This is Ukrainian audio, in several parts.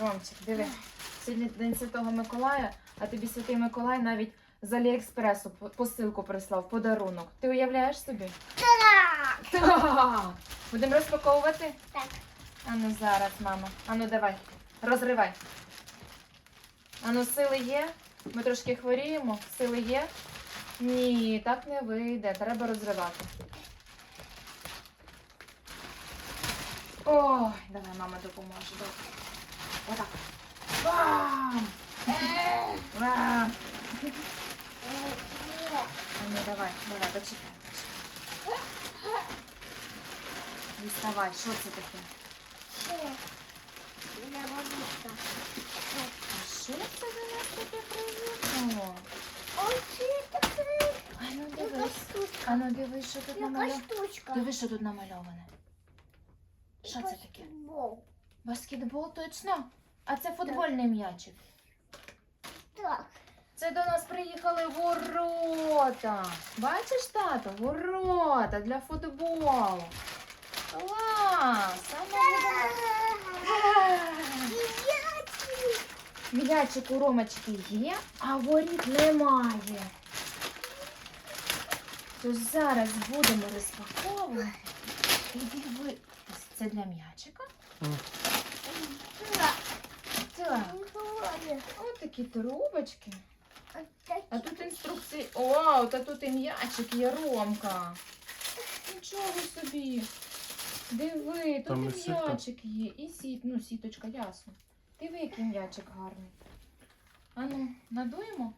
Ромчик, диви. Сьогодні День Святого Миколая, а тобі Святий Миколай навіть з Аліекспресу посилку прислав, подарунок. Ти уявляєш собі? Так. Так! Будемо розпаковувати? Так. Ану зараз, мама. Ану давай. Розривай. Ану, сили є? Ми трошки хворіємо. Сили є? Ні, так не вийде. Треба розривати. Ой, давай, мама допоможе. Добре. Отак. Бам! Бам! Ану, давай, давай, почекай. почекай. Діставай, що це таке? Я водичка. А що це до нас таке приїхало? Ой, це таке. А ну дивись. А ну дивись, що тут намальовано. Дивись, що тут намальоване. Що це таке? Баскетбол. Баскетбол точно? А це футбольний м'ячик. Так. Це до нас приїхали ворота. Бачиш, тато? Ворота для футболу. Клас! М'ячик у Ромочки є, а воріт немає. Тож зараз будемо розпаковувати. І диви. Це для м'ячика? Так. Ось такі трубочки. А тут інструкції. Вау, та тут і м'ячик є Ромка. Нічого собі. Диви, тут Там і і сітка. м'ячик є. І сіт, ну, сіточка, ясно. Диви, який м'ячик гарний. Ану, надуємо.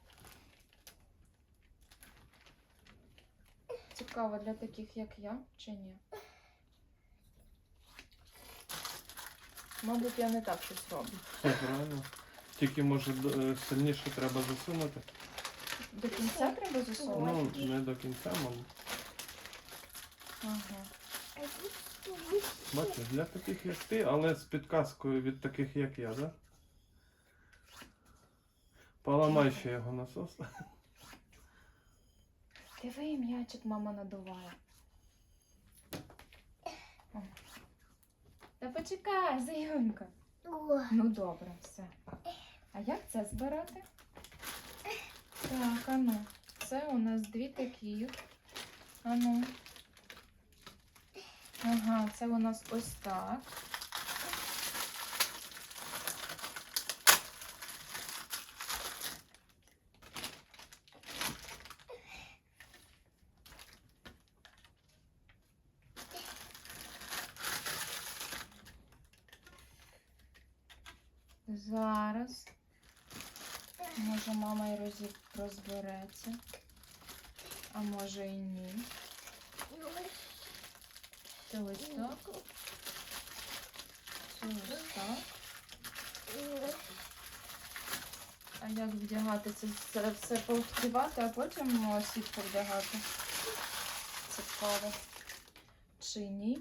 Цікаво для таких, як я, чи ні? Мабуть, я не так щось роблю. Все правильно. Тільки може е, сильніше треба засунути. До кінця треба засовувати? Ну, не до кінця, мабуть. Ага. Бачиш, для таких як ти, але з підказкою від таких як я, да? Поламай ще його насос. Диви, м'ячик мама надуває. Та почекай, заюнька. Ну добре, все. А як це збирати? Так, а ну. Це у нас дві такі. А ну. Ага, це у нас ось так. Зараз. Може, мама і розбереться. А може і ні. Це ось так. Це ось так. А як вдягати це, це все повдівати, а потім о, сітку вдягати? Цікаво. Чи ні?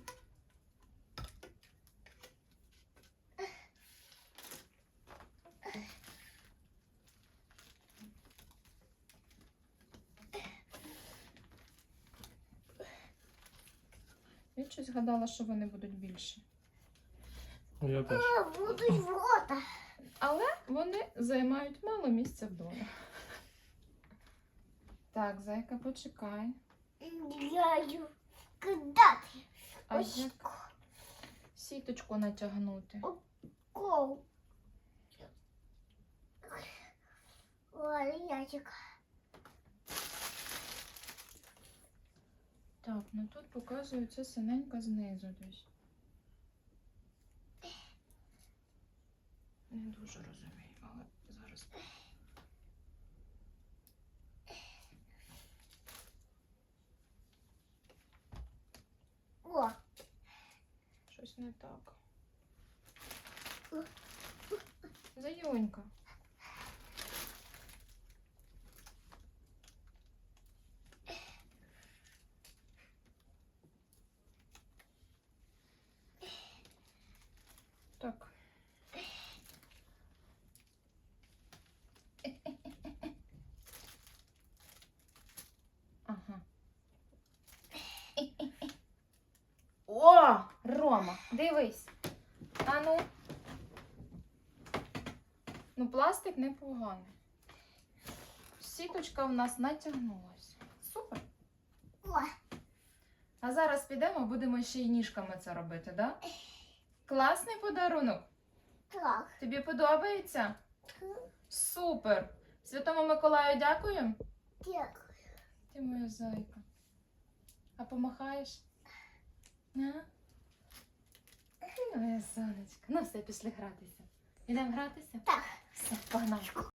Я щось гадала, що вони будуть більші. Я теж. Будуть вода. Але вони займають мало місця вдома. Так, зайка, почекай. Я кидати. А Ось як сіточку натягнути? Ой, ячик. Так, ну тут показується синенька знизу десь. Не дуже розумію, але зараз. О, Щось не так. Заюнька. Так. Ага. О, Рома, дивись. Ану. Ну, пластик непоганий. Сіточка в нас натягнулася. Супер. О, А зараз підемо, будемо ще й ніжками це робити, да? Класний подарунок. так. Тобі подобається? Супер! Святому Миколаю дякую. Дякую. Ти моя зайка. А помахаєш? А? Моя сонечка. Ну все, пішли гратися. Ідемо гратися? Так. Все, погнали.